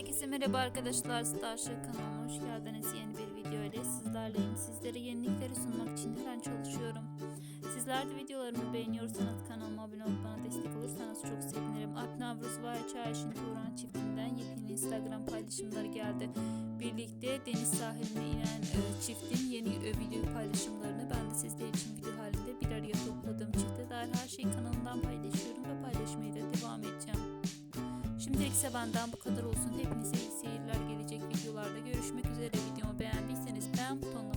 Herkese merhaba arkadaşlar. Starship kanalına hoş geldiniz. Yeni bir video ile sizlerleyim. Sizlere yenilikleri sunmak için her an çalışıyorum. Sizler de videolarımı beğeniyorsanız kanalıma abone olup bana destek olursanız çok sevinirim. Alp Navruz ve Çağışın Turan çiftinden yepyeni Instagram paylaşımları geldi. Birlikte deniz sahiline inen e, çiftin yeni e, video paylaşımlarını ben de sizler için video halinde bir araya topladım. Çifte dair her şeyi kanalımdan paylaşıyorum Neyse benden bu kadar olsun. Hepinize iyi seyirler. Gelecek videolarda görüşmek üzere. Videomu beğendiyseniz beğen butonuna